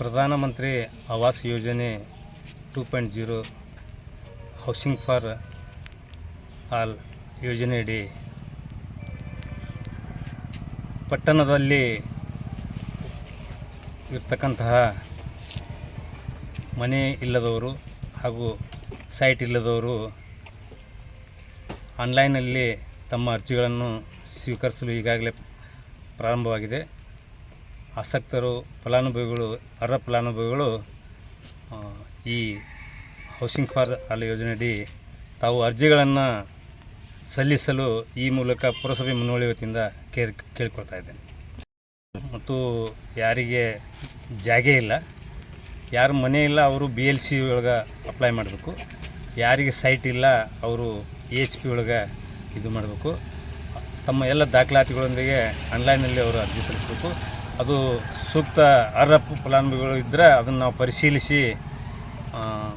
Pradhan Mantri Awas Yojana two point zero housing for all ಯೋಜನೆಯಡಿ ಪಟ್ಟಣದಲ್ಲಿ ಇರ್ತಕ್ಕಂತಹ ಮನೆ ಇಲ್ಲದವರು ಹಾಗೂ ಸೈಟ್ ಇಲ್ಲದವರು ಆನ್ಲೈನಲ್ಲಿ ತಮ್ಮ ಅರ್ಜಿಗಳನ್ನು ಸ್ವೀಕರಿಸಲು ಈಗಾಗಲೇ ಪ್ರಾರಂಭವಾಗಿದೆ. ಆಸಕ್ತರು ಫಲಾನುಭವಿಗಳು, ಅರ್ಹ ಫಲಾನುಭವಿಗಳು ಈ ಹೌಸಿಂಗ್ ಫಾರ್ ಆಲ್ ಯೋಜನೆಯಡಿ ತಾವು ಅರ್ಜಿಗಳನ್ನು ಸಲ್ಲಿಸಲು ಈ ಮೂಲಕ ಪುರಸಭೆ ಮುನ್ನೋಳಿ ವತಿಯಿಂದ ಕೇರ್, ಕೇಳ್ಕೊಳ್ತಾ ಇದ್ದೇನೆ. ಮತ್ತು ಯಾರಿಗೆ ಜಾಗೆ ಇಲ್ಲ. ಯಾರು ಮನೆ ಇಲ್ಲ, ಅವರು ಬಿ ಎಲ್ ಸಿ ಒಳಗೆ ಅಪ್ಲೈ ಮಾಡಬೇಕು. ಯಾರಿಗೆ ಸೈಟ್ ಇಲ್ಲ, ಅವರು ಎ ಎಚ್ ಪಿ ಒಳಗೆ ಇದು ಮಾಡಬೇಕು. ತಮ್ಮ ಎಲ್ಲ ದಾಖಲಾತಿಗಳೊಂದಿಗೆ ಆನ್ಲೈನಲ್ಲಿ ಅವರು ಅರ್ಜಿ ಸಲ್ಲಿಸಬೇಕು. ಅದು ಸೂಕ್ತ ಅರ್ಹ ಫಲಾನುಭವಿಗಳು ಇದ್ದರೆ ಅದನ್ನು ನಾವು ಪರಿಶೀಲಿಸಿ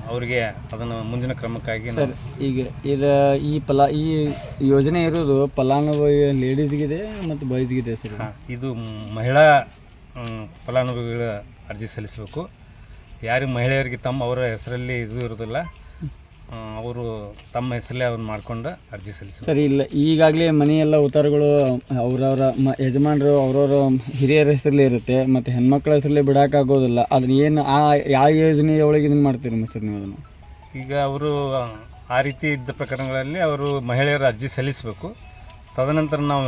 ಅವರಿಗೆ ಅದನ್ನು ಮುಂದಿನ ಕ್ರಮಕ್ಕಾಗಿ ಸರ್ ಈಗ ಇದು ಈ ಫಲ ಈ ಯೋಜನೆ ಇರೋದು ಫಲಾನುಭವಿ ಲೇಡೀಸ್ಗಿದೆ ಮತ್ತು ಬಾಯ್ಸ್ಗಿದೆ ಸರ್? ಹಾ, ಇದು ಮಹಿಳಾ ಫಲಾನುಭವಿಗಳ ಅರ್ಜಿ ಸಲ್ಲಿಸಬೇಕು. ಯಾರಿಗೆ ಮಹಿಳೆಯರಿಗೆ ತಮ್ಮ ಅವರ ಹೆಸರಲ್ಲಿ ಇದು ಇರೋದಿಲ್ಲ. ಅವರು ತಮ್ಮ ಹೆಸರಲ್ಲೇ ಅವ್ರು ಮಾಡ್ಕೊಂಡು ಅರ್ಜಿ ಸಲ್ಲಿಸಿ ಸರಿ ಇಲ್ಲ ಈಗಾಗಲೇ ಮನೆಯೆಲ್ಲ ಉತ್ತರಗಳು ಅವರವರ ಮ ಯಜಮಾನರು ಅವ್ರವ್ರ ಹಿರಿಯರ ಹೆಸರಲ್ಲೇ ಇರುತ್ತೆ ಮತ್ತು ಹೆಣ್ಮಕ್ಳ ಹೆಸರಲ್ಲೇ ಬಿಡೋಕ್ಕಾಗೋದಿಲ್ಲ ಅದನ್ನ ಏನು ಆ ಯಾವ ಯೋಜನೆಯೊಳಗೆ ಇದನ್ನು ಮಾಡ್ತೀರಿ ಸರ್ ನೀವು ಅದನ್ನು? ಈಗ ಅವರು ಆ ರೀತಿ ಇದ್ದ ಪ್ರಕರಣಗಳಲ್ಲಿ ಅವರು ಮಹಿಳೆಯರು ಅರ್ಜಿ ಸಲ್ಲಿಸಬೇಕು. ತದನಂತರ ನಾವು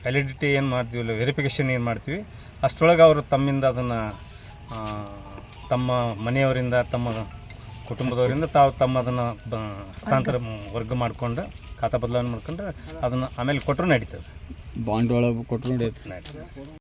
ವ್ಯಾಲಿಡಿಟಿ ಏನು ಮಾಡ್ತೀವಿ ವೆರಿಫಿಕೇಷನ್ ಏನು ಮಾಡ್ತೀವಿ ಅಷ್ಟರೊಳಗೆ ಅವರು ತಮ್ಮಿಂದ ಅದನ್ನು ತಮ್ಮ ಮನೆಯವರಿಂದ ತಮ್ಮ ಕುಟುಂಬದವರಿಂದ ತಾವು ತಮ್ಮ ಅದನ್ನು ಬ ಹಸ್ತಾಂತರ ವರ್ಗ ಮಾಡಿಕೊಂಡು ಖಾತಾ ಬದಲಾವಣೆ ಮಾಡ್ಕೊಂಡು ಅದನ್ನು ಆಮೇಲೆ ಕೊಟ್ಟರು ನಡೀತದೆ. ಬಾಂಡ್ ಒಳಗೆ ಕೊಟ್ಟರು ನಡೀತದೆ.